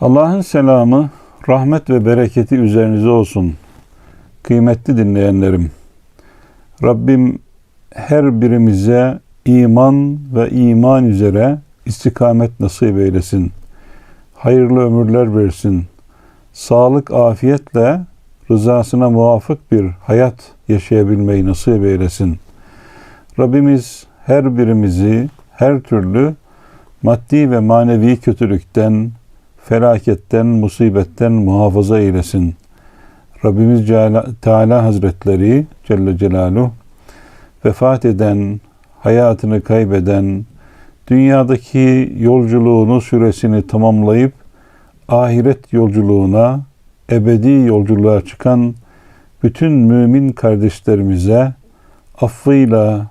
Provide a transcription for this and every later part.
Allah'ın selamı, rahmet ve bereketi üzerinize olsun. Kıymetli dinleyenlerim, Rabbim her birimize iman ve iman üzere istikamet nasip eylesin. Hayırlı ömürler versin. Sağlık, afiyetle rızasına muvafık bir hayat yaşayabilmeyi nasip eylesin. Rabbimiz her birimizi her türlü maddi ve manevi kötülükten, felaketten, musibetten muhafaza eylesin. Rabbimiz Teala Hazretleri Celle Celaluhu vefat eden, hayatını kaybeden, dünyadaki yolculuğunu, süresini tamamlayıp ahiret yolculuğuna, ebedi yolculuğa çıkan bütün mümin kardeşlerimize affıyla,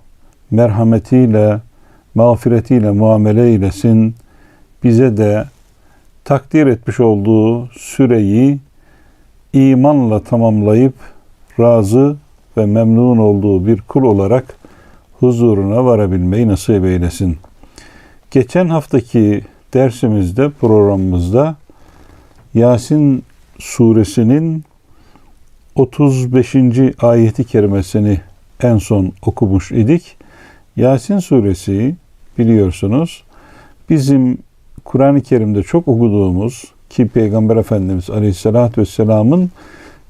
merhametiyle, mağfiretiyle muamele eylesin. Bize de takdir etmiş olduğu süreyi imanla tamamlayıp razı ve memnun olduğu bir kul olarak huzuruna varabilmeyi nasip eylesin. Geçen haftaki dersimizde, programımızda Yasin suresinin 35. ayeti kerimesini en son okumuş idik. Yasin suresi biliyorsunuz bizim Kur'an-ı Kerim'de çok okuduğumuz ki Peygamber Efendimiz Aleyhisselatü Vesselam'ın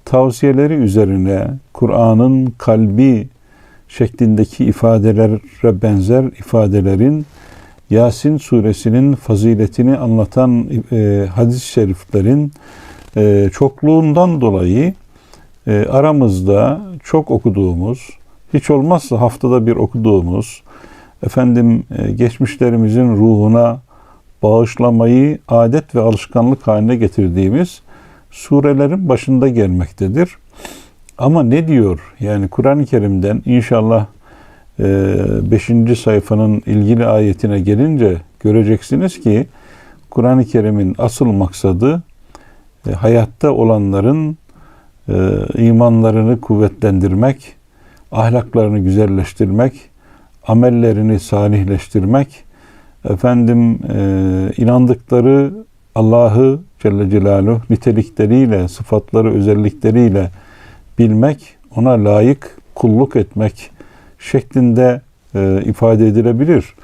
tavsiyeleri üzerine Kur'an'ın kalbi şeklindeki ifadelere benzer ifadelerin Yasin suresinin faziletini anlatan e, hadis-i şeriflerin e, çokluğundan dolayı e, aramızda çok okuduğumuz, hiç olmazsa haftada bir okuduğumuz, efendim e, geçmişlerimizin ruhuna bağışlamayı adet ve alışkanlık haline getirdiğimiz surelerin başında gelmektedir. Ama ne diyor? Yani Kur'an-ı Kerim'den inşallah 5. E, sayfanın ilgili ayetine gelince göreceksiniz ki Kur'an-ı Kerim'in asıl maksadı e, hayatta olanların imanlarını kuvvetlendirmek, ahlaklarını güzelleştirmek, amellerini salihleştirmek, efendim e, inandıkları Allah'ı Celle Celaluhu nitelikleriyle, sıfatları, özellikleriyle bilmek, ona layık kulluk etmek şeklinde e, ifade edilebilir.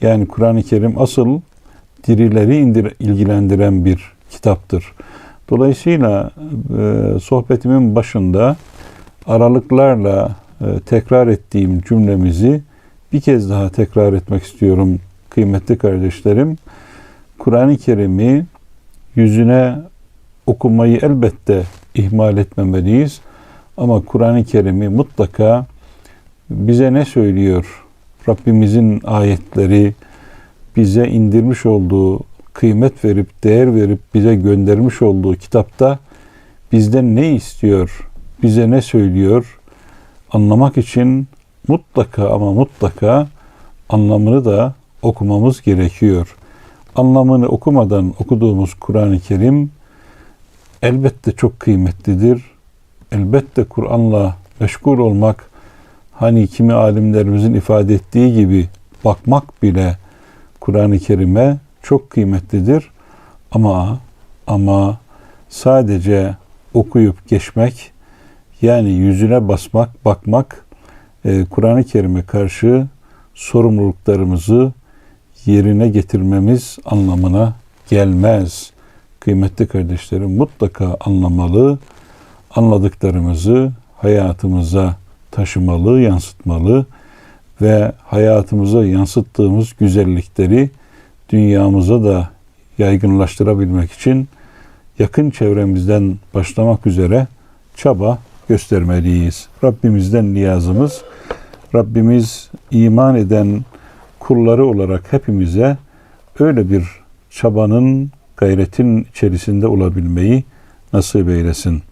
Yani Kur'an-ı Kerim asıl dirileri indir, ilgilendiren bir kitaptır. Dolayısıyla e, sohbetimin başında aralıklarla e, tekrar ettiğim cümlemizi bir kez daha tekrar etmek istiyorum kıymetli kardeşlerim. Kur'an-ı Kerim'i yüzüne okumayı elbette ihmal etmemeliyiz. Ama Kur'an-ı Kerim'i mutlaka bize ne söylüyor? Rabbimizin ayetleri bize indirmiş olduğu, kıymet verip, değer verip bize göndermiş olduğu kitapta bizden ne istiyor? Bize ne söylüyor? Anlamak için mutlaka ama mutlaka anlamını da okumamız gerekiyor. Anlamını okumadan okuduğumuz Kur'an-ı Kerim elbette çok kıymetlidir. Elbette Kur'an'la meşgul olmak hani kimi alimlerimizin ifade ettiği gibi bakmak bile Kur'an-ı Kerim'e çok kıymetlidir. Ama ama sadece okuyup geçmek yani yüzüne basmak, bakmak e, Kur'an-ı Kerim'e karşı sorumluluklarımızı yerine getirmemiz anlamına gelmez. Kıymetli kardeşlerim mutlaka anlamalı, anladıklarımızı hayatımıza taşımalı, yansıtmalı ve hayatımıza yansıttığımız güzellikleri dünyamıza da yaygınlaştırabilmek için yakın çevremizden başlamak üzere çaba göstermeliyiz. Rabbimizden niyazımız, Rabbimiz iman eden kulları olarak hepimize öyle bir çabanın, gayretin içerisinde olabilmeyi nasip eylesin.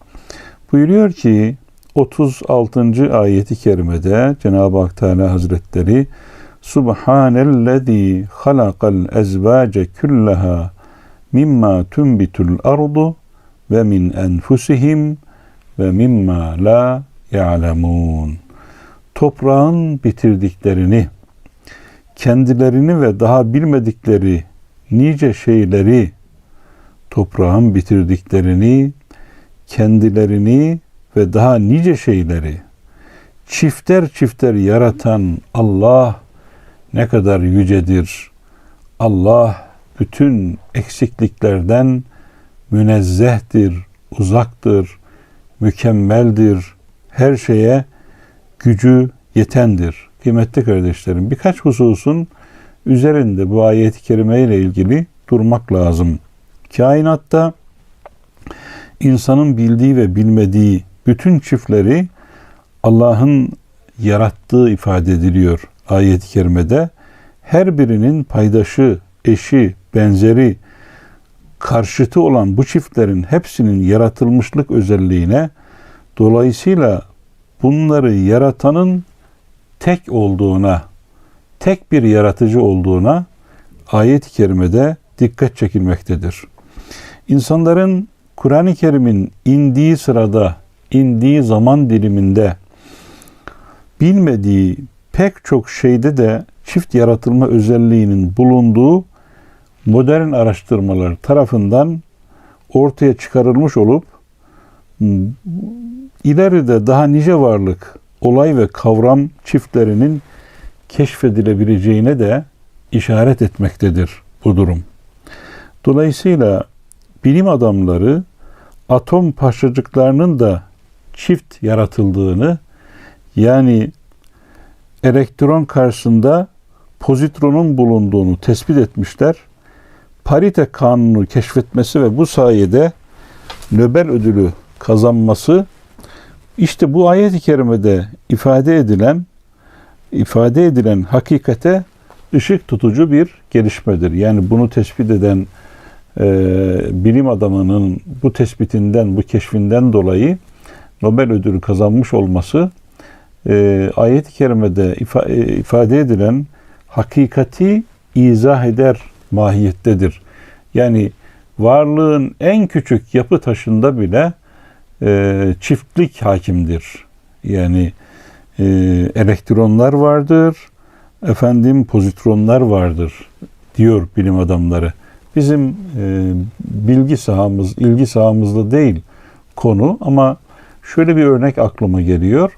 Buyuruyor ki 36. ayeti kerimede Cenab-ı Hak Teala Hazretleri Subhanellezî halakal ezvâce küllaha mimma tunbitul ardu ve min enfusihim ve mimma la ya'lemun. Toprağın bitirdiklerini kendilerini ve daha bilmedikleri nice şeyleri toprağın bitirdiklerini, kendilerini ve daha nice şeyleri çifter çifter yaratan Allah ne kadar yücedir. Allah bütün eksikliklerden münezzehtir, uzaktır, mükemmeldir. Her şeye gücü yetendir. Kıymetli kardeşlerim birkaç hususun üzerinde bu ayet-i kerime ile ilgili durmak lazım. Kainatta insanın bildiği ve bilmediği bütün çiftleri Allah'ın yarattığı ifade ediliyor ayet-i kerimede. Her birinin paydaşı, eşi, benzeri, karşıtı olan bu çiftlerin hepsinin yaratılmışlık özelliğine dolayısıyla bunları yaratanın tek olduğuna, tek bir yaratıcı olduğuna ayet-i kerimede dikkat çekilmektedir. İnsanların Kur'an-ı Kerim'in indiği sırada, indiği zaman diliminde bilmediği pek çok şeyde de çift yaratılma özelliğinin bulunduğu modern araştırmalar tarafından ortaya çıkarılmış olup ileride daha nice varlık, olay ve kavram çiftlerinin keşfedilebileceğine de işaret etmektedir bu durum. Dolayısıyla bilim adamları atom parçacıklarının da çift yaratıldığını yani elektron karşısında pozitronun bulunduğunu tespit etmişler. Parite kanunu keşfetmesi ve bu sayede Nobel ödülü kazanması işte bu ayet-i kerimede ifade edilen ifade edilen hakikate ışık tutucu bir gelişmedir. Yani bunu tespit eden e, bilim adamının bu tespitinden, bu keşfinden dolayı Nobel ödülü kazanmış olması e, ayet-i kerimede ifa, e, ifade edilen hakikati izah eder mahiyettedir. Yani varlığın en küçük yapı taşında bile e, çiftlik hakimdir. Yani e, elektronlar vardır, efendim pozitronlar vardır diyor bilim adamları. Bizim e, bilgi sahamız, ilgi sahamızda değil konu ama şöyle bir örnek aklıma geliyor.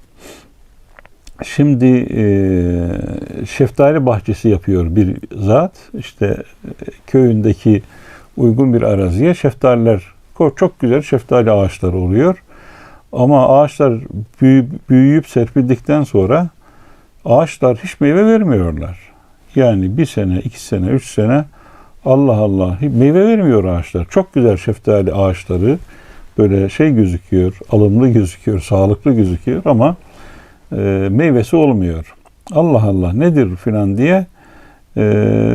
Şimdi e, şeftali bahçesi yapıyor bir zat. İşte e, köyündeki uygun bir araziye şeftaliler, çok güzel şeftali ağaçları oluyor. Ama ağaçlar büyü, büyüyüp serpildikten sonra ağaçlar hiç meyve vermiyorlar. Yani bir sene, iki sene, üç sene Allah Allah meyve vermiyor ağaçlar. Çok güzel şeftali ağaçları böyle şey gözüküyor, alımlı gözüküyor, sağlıklı gözüküyor ama e, meyvesi olmuyor. Allah Allah nedir filan diye e,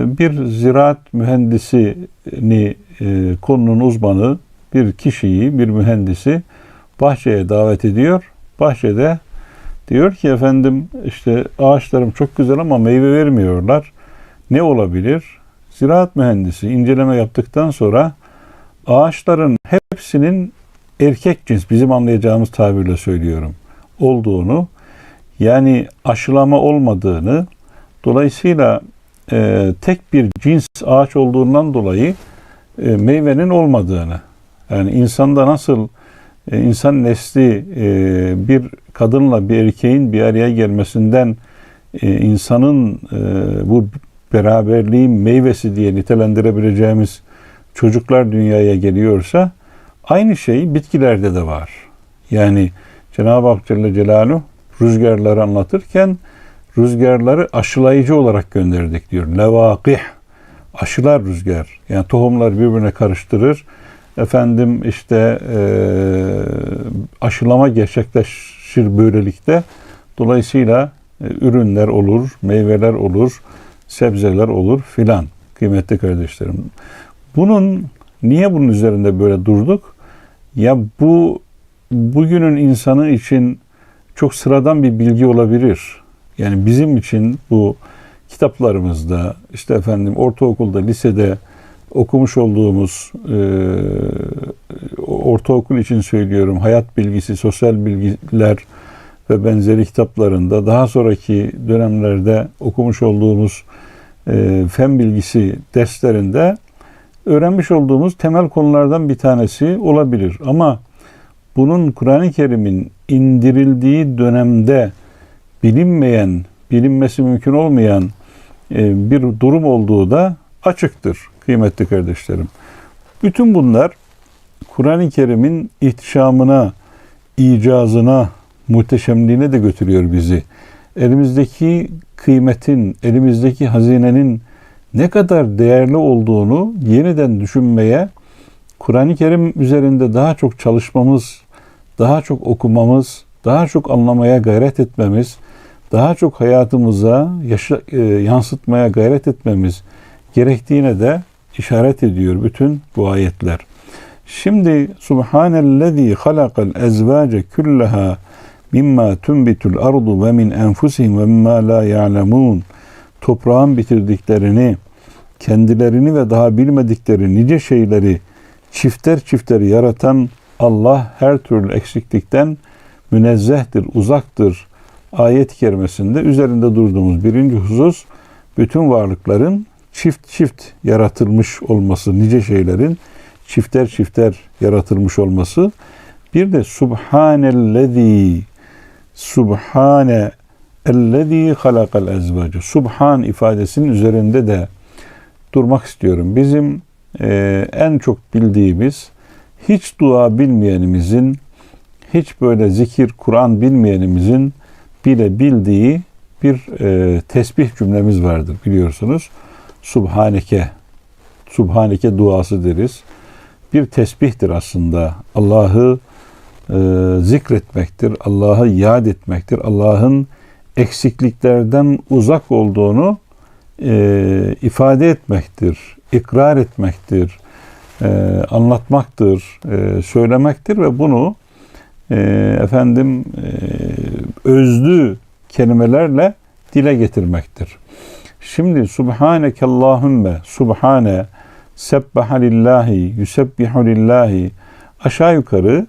bir ziraat mühendisini e, konunun uzmanı bir kişiyi, bir mühendisi bahçeye davet ediyor. Bahçede diyor ki efendim işte ağaçlarım çok güzel ama meyve vermiyorlar. Ne olabilir? Ziraat mühendisi inceleme yaptıktan sonra ağaçların hepsinin erkek cins bizim anlayacağımız tabirle söylüyorum olduğunu yani aşılama olmadığını dolayısıyla e, tek bir cins ağaç olduğundan dolayı e, meyvenin olmadığını yani insanda nasıl e, insan nesli e, bir kadınla bir erkeğin bir araya gelmesinden e, insanın bu beraberliğin meyvesi diye nitelendirebileceğimiz çocuklar dünyaya geliyorsa aynı şey bitkilerde de var. Yani Cenab-ı Hak Celle Celaluhu rüzgarları anlatırken rüzgarları aşılayıcı olarak gönderdik diyor. Levakih aşılar rüzgar. Yani tohumlar birbirine karıştırır. Efendim işte e, aşılama gerçekleşir böylelikle. Dolayısıyla e, ürünler olur, meyveler olur, sebzeler olur filan kıymetli kardeşlerim. Bunun niye bunun üzerinde böyle durduk? Ya bu bugünün insanı için çok sıradan bir bilgi olabilir. Yani bizim için bu kitaplarımızda işte efendim ortaokulda, lisede okumuş olduğumuz e, ortaokul için söylüyorum hayat bilgisi, sosyal bilgiler ve benzeri kitaplarında daha sonraki dönemlerde okumuş olduğumuz e, fen bilgisi derslerinde öğrenmiş olduğumuz temel konulardan bir tanesi olabilir. Ama bunun Kur'an-ı Kerim'in indirildiği dönemde bilinmeyen, bilinmesi mümkün olmayan e, bir durum olduğu da açıktır kıymetli kardeşlerim. Bütün bunlar Kur'an-ı Kerim'in ihtişamına, icazına, muhteşemliğine de götürüyor bizi. Elimizdeki kıymetin, elimizdeki hazinenin ne kadar değerli olduğunu yeniden düşünmeye, Kur'an-ı Kerim üzerinde daha çok çalışmamız, daha çok okumamız, daha çok anlamaya gayret etmemiz, daha çok hayatımıza yaşa, e, yansıtmaya gayret etmemiz gerektiğine de işaret ediyor bütün bu ayetler. Şimdi Subhanellezî halakal ezvâce küllaha mimma tunbitul ardu ve min enfusihim ve mimma la ya'lemun. Toprağın bitirdiklerini, kendilerini ve daha bilmedikleri nice şeyleri çifter çifter yaratan Allah her türlü eksiklikten münezzehtir, uzaktır. Ayet-i kerimesinde üzerinde durduğumuz birinci husus bütün varlıkların çift çift yaratılmış olması, nice şeylerin çifter çifter yaratılmış olması. Bir de Subhanellezi Subhane ellezî halakal ezvacı. Subhan ifadesinin üzerinde de durmak istiyorum. Bizim e, en çok bildiğimiz hiç dua bilmeyenimizin, hiç böyle zikir, Kur'an bilmeyenimizin bile bildiği bir e, tesbih cümlemiz vardır biliyorsunuz. Subhaneke, Subhaneke duası deriz. Bir tesbihtir aslında. Allah'ı e, zikretmektir, Allah'ı yad etmektir, Allah'ın eksikliklerden uzak olduğunu e, ifade etmektir, ikrar etmektir, e, anlatmaktır, e, söylemektir ve bunu e, efendim e, özlü kelimelerle dile getirmektir. Şimdi Subhaneke Allahümme Subhane Sebbaha lillahi Yusebbihu lillahi aşağı yukarı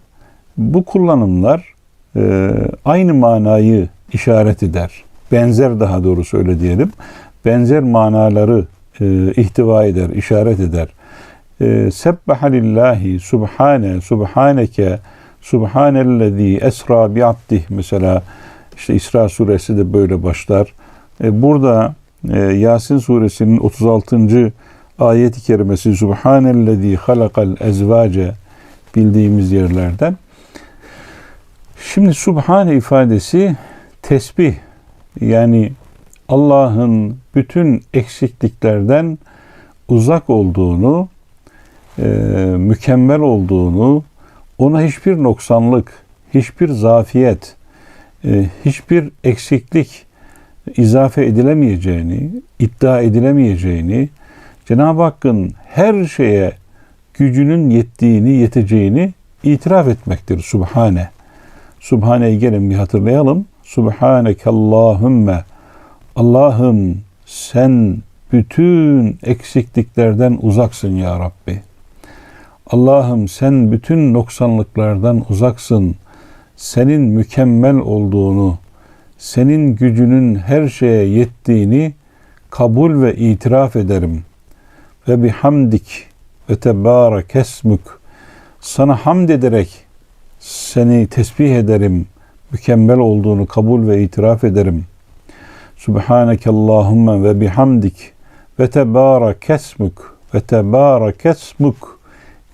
bu kullanımlar e, aynı manayı işaret eder. Benzer daha doğru öyle diyelim. Benzer manaları e, ihtiva eder, işaret eder. E, Sebbaha lillahi subhane, subhaneke, subhanellezi esra bi mesela işte İsra suresi de böyle başlar. E, burada Yasin suresinin 36. ayet-i kerimesi Subhanellezi halakal ezvace bildiğimiz yerlerden. Şimdi Subhane ifadesi tesbih yani Allah'ın bütün eksikliklerden uzak olduğunu, e, mükemmel olduğunu, ona hiçbir noksanlık, hiçbir zafiyet, e, hiçbir eksiklik izafe edilemeyeceğini, iddia edilemeyeceğini, Cenab-ı Hakk'ın her şeye gücünün yettiğini, yeteceğini itiraf etmektir Subhane. Subhane'yi gelin bir hatırlayalım. Subhaneke Allahümme. Allah'ım sen bütün eksikliklerden uzaksın ya Rabbi. Allah'ım sen bütün noksanlıklardan uzaksın. Senin mükemmel olduğunu, senin gücünün her şeye yettiğini kabul ve itiraf ederim. Ve bihamdik ve tebârek esmük. Sana hamd ederek seni tesbih ederim. Mükemmel olduğunu kabul ve itiraf ederim. Subhaneke Allahümme ve bihamdik ve tebârek esmük ve tebârek esmük.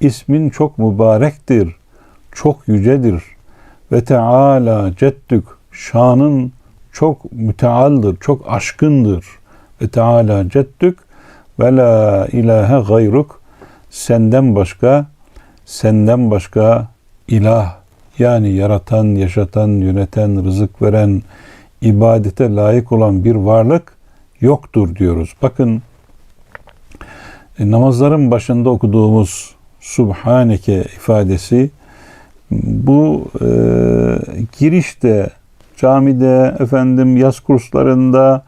İsmin çok mübarektir, çok yücedir. Ve Teala ceddük, şanın çok mütealdır, çok aşkındır. Ve Teala ceddük ve la ilahe gayruk. Senden başka, senden başka ilah yani yaratan, yaşatan, yöneten, rızık veren, ibadete layık olan bir varlık yoktur diyoruz. Bakın e, namazların başında okuduğumuz Subhaneke ifadesi bu e, girişte camide efendim yaz kurslarında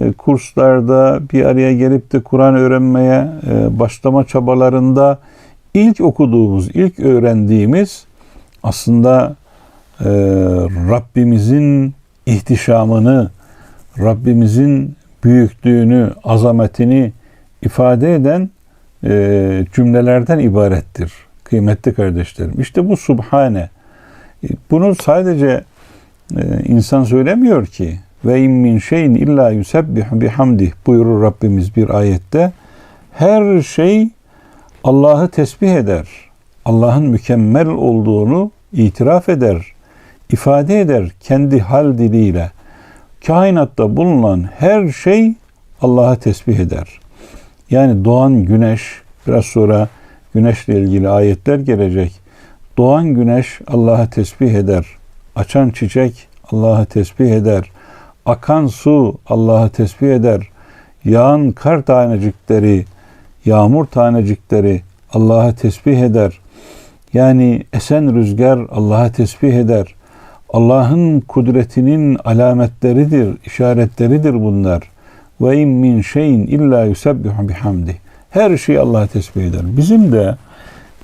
e, kurslarda bir araya gelip de Kur'an öğrenmeye e, başlama çabalarında ilk okuduğumuz, ilk öğrendiğimiz aslında e, Rabbimizin ihtişamını, Rabbimizin büyüklüğünü, azametini ifade eden cümlelerden ibarettir. Kıymetli kardeşlerim. İşte bu Subhane. Bunu sadece insan söylemiyor ki. Ve in min şeyin illa yusebbihu bihamdih buyurur Rabbimiz bir ayette. Her şey Allah'ı tesbih eder. Allah'ın mükemmel olduğunu itiraf eder, ifade eder kendi hal diliyle. Kainatta bulunan her şey Allah'a tesbih eder. Yani doğan güneş, biraz sonra güneşle ilgili ayetler gelecek. Doğan güneş Allah'a tesbih eder. Açan çiçek Allah'a tesbih eder. Akan su Allah'a tesbih eder. Yağan kar tanecikleri, yağmur tanecikleri Allah'a tesbih eder. Yani esen rüzgar Allah'a tesbih eder. Allah'ın kudretinin alametleridir, işaretleridir bunlar. Ve in min şeyin illa yusebbihu bihamdi. Her şey Allah'a tesbih eder. Bizim de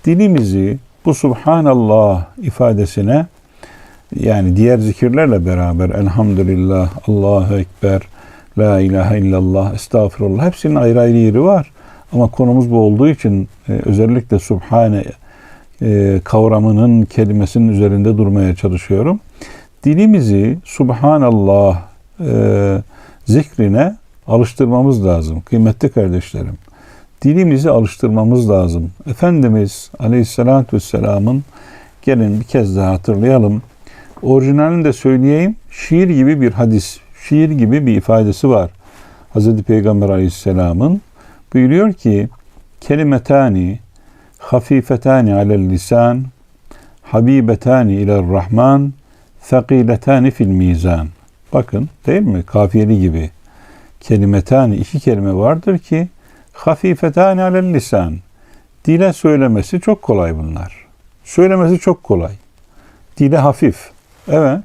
dilimizi bu Subhanallah ifadesine yani diğer zikirlerle beraber Elhamdülillah, Allahu Ekber, La ilahe illallah, estağfirullah hepsinin ayrı ayrı yeri var. Ama konumuz bu olduğu için e, özellikle Subhane e, kavramının kelimesinin üzerinde durmaya çalışıyorum. Dilimizi Subhanallah e, zikrine alıştırmamız lazım. Kıymetli kardeşlerim. Dilimizi alıştırmamız lazım. Efendimiz Aleyhisselatü Vesselam'ın gelin bir kez daha hatırlayalım. Orijinalini de söyleyeyim. Şiir gibi bir hadis, şiir gibi bir ifadesi var. Hz. Peygamber Aleyhisselam'ın buyuruyor ki kelimetani hafifetani alel lisan habibetani iler rahman Fekiletani fil mizan. Bakın değil mi? Kafiyeli gibi. Kelimetani iki kelime vardır ki hafifetani alel lisan. Dile söylemesi çok kolay bunlar. Söylemesi çok kolay. Dile hafif. Evet.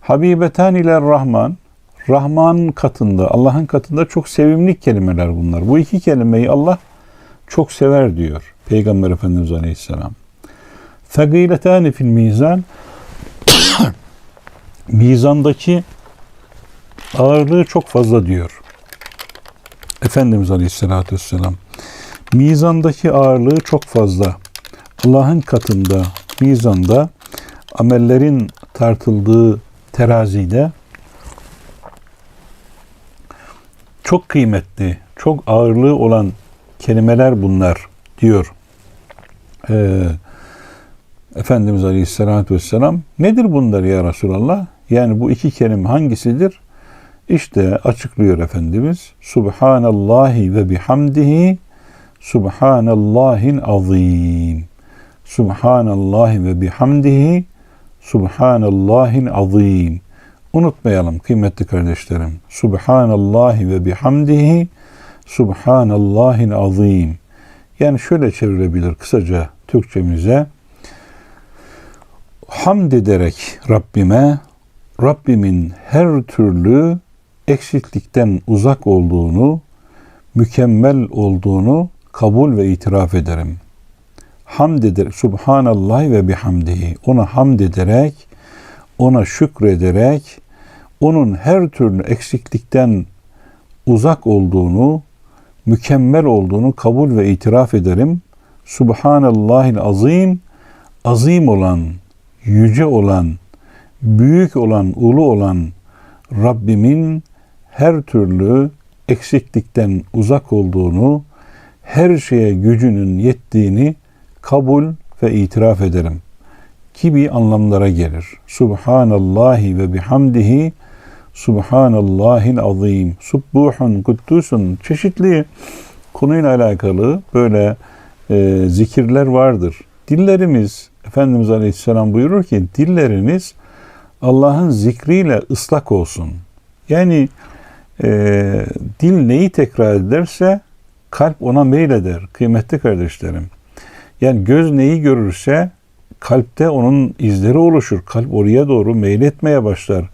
Habibetan ile Rahman. Rahman katında, Allah'ın katında çok sevimli kelimeler bunlar. Bu iki kelimeyi Allah çok sever diyor Peygamber Efendimiz Aleyhisselam. Fegiletani fil mizan mizandaki ağırlığı çok fazla diyor. Efendimiz Aleyhisselatü Vesselam. Mizandaki ağırlığı çok fazla. Allah'ın katında, mizanda amellerin tartıldığı terazide çok kıymetli, çok ağırlığı olan kelimeler bunlar diyor. Ee, Efendimiz Aleyhisselatü Vesselam nedir bunlar ya Resulallah? Yani bu iki kelime hangisidir? İşte açıklıyor Efendimiz. Subhanallahi ve bihamdihi Subhanallahil azim. Subhanallahi ve bihamdihi Subhanallahil azim. Unutmayalım kıymetli kardeşlerim. Subhanallahi ve bihamdihi Subhanallahil azim. Yani şöyle çevirebilir kısaca Türkçemize hamd ederek Rabbime Rabbimin her türlü eksiklikten uzak olduğunu, mükemmel olduğunu kabul ve itiraf ederim. Hamd eder, Subhanallah ve bihamdihi. Ona hamd ederek, ona şükrederek, onun her türlü eksiklikten uzak olduğunu, mükemmel olduğunu kabul ve itiraf ederim. Subhanallahil azim, azim olan, yüce olan, büyük olan, ulu olan Rabbimin her türlü eksiklikten uzak olduğunu, her şeye gücünün yettiğini kabul ve itiraf ederim. Gibi anlamlara gelir. Subhanallahi ve bihamdihi Subhanallahil azim. Subbuhun, kuddusun. Çeşitli konuyla alakalı böyle e, zikirler vardır. Dillerimiz Efendimiz Aleyhisselam buyurur ki dilleriniz Allah'ın zikriyle ıslak olsun. Yani e, dil neyi tekrar ederse kalp ona meyleder kıymetli kardeşlerim. Yani göz neyi görürse kalpte onun izleri oluşur. Kalp oraya doğru meyletmeye başlar.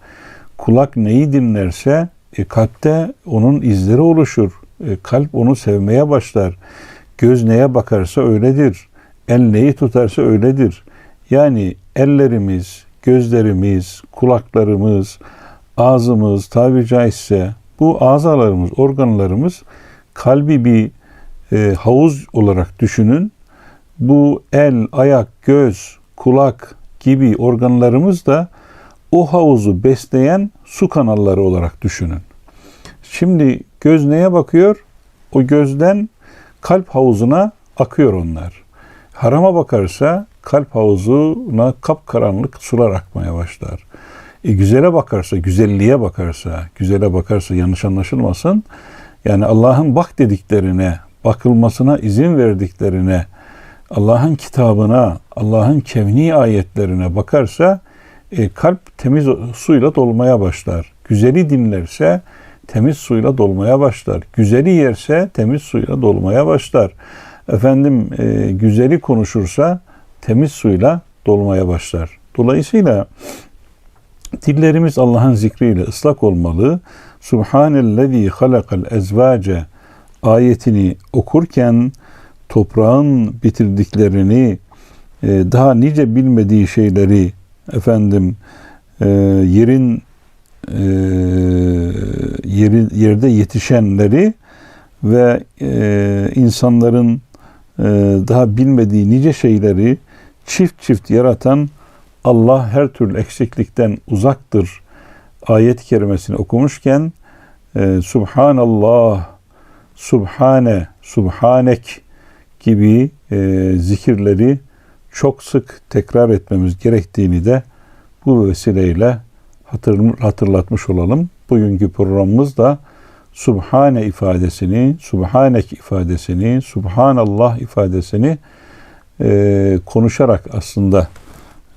Kulak neyi dinlerse e, kalpte onun izleri oluşur. E, kalp onu sevmeye başlar. Göz neye bakarsa öyledir. El neyi tutarsa öyledir. Yani ellerimiz, gözlerimiz, kulaklarımız, ağzımız tabiri caizse bu azalarımız, organlarımız kalbi bir e, havuz olarak düşünün. Bu el, ayak, göz, kulak gibi organlarımız da o havuzu besleyen su kanalları olarak düşünün. Şimdi göz neye bakıyor? O gözden kalp havuzuna akıyor onlar. Harama bakarsa kalp havuzuna kapkaranlık sular akmaya başlar. E, güzele bakarsa, güzelliğe bakarsa, güzele bakarsa yanlış anlaşılmasın. Yani Allah'ın bak dediklerine, bakılmasına izin verdiklerine, Allah'ın kitabına, Allah'ın kevni ayetlerine bakarsa e, kalp temiz suyla dolmaya başlar. Güzeli dinlerse temiz suyla dolmaya başlar. Güzeli yerse temiz suyla dolmaya başlar. Efendim e, güzeli konuşursa temiz suyla dolmaya başlar. Dolayısıyla dillerimiz Allah'ın zikriyle ıslak olmalı. Subhanellezî halakal ezvace ayetini okurken toprağın bitirdiklerini, e, daha nice bilmediği şeyleri efendim e, yerin e, yeri, yerde yetişenleri ve insanların daha bilmediği nice şeyleri çift çift yaratan Allah her türlü eksiklikten uzaktır. Ayet-i kerimesini okumuşken Subhanallah, Subhane, Subhanek gibi e, zikirleri çok sık tekrar etmemiz gerektiğini de bu vesileyle hatır, hatırlatmış olalım. Bugünkü programımız da Subhane ifadesini, Subhanek ifadesini, Subhanallah ifadesini e, konuşarak aslında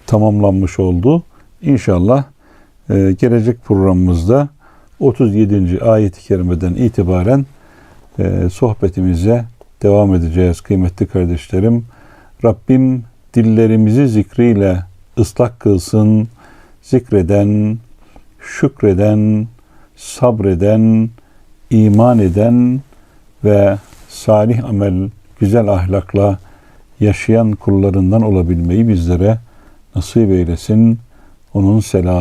tamamlanmış oldu. İnşallah e, gelecek programımızda 37. ayet-i kerimeden itibaren e, sohbetimize devam edeceğiz kıymetli kardeşlerim. Rabbim dillerimizi zikriyle ıslak kılsın, zikreden, şükreden, sabreden, iman eden ve salih amel, güzel ahlakla yaşayan kullarından olabilmeyi bizlere nasip eylesin. Onun selamı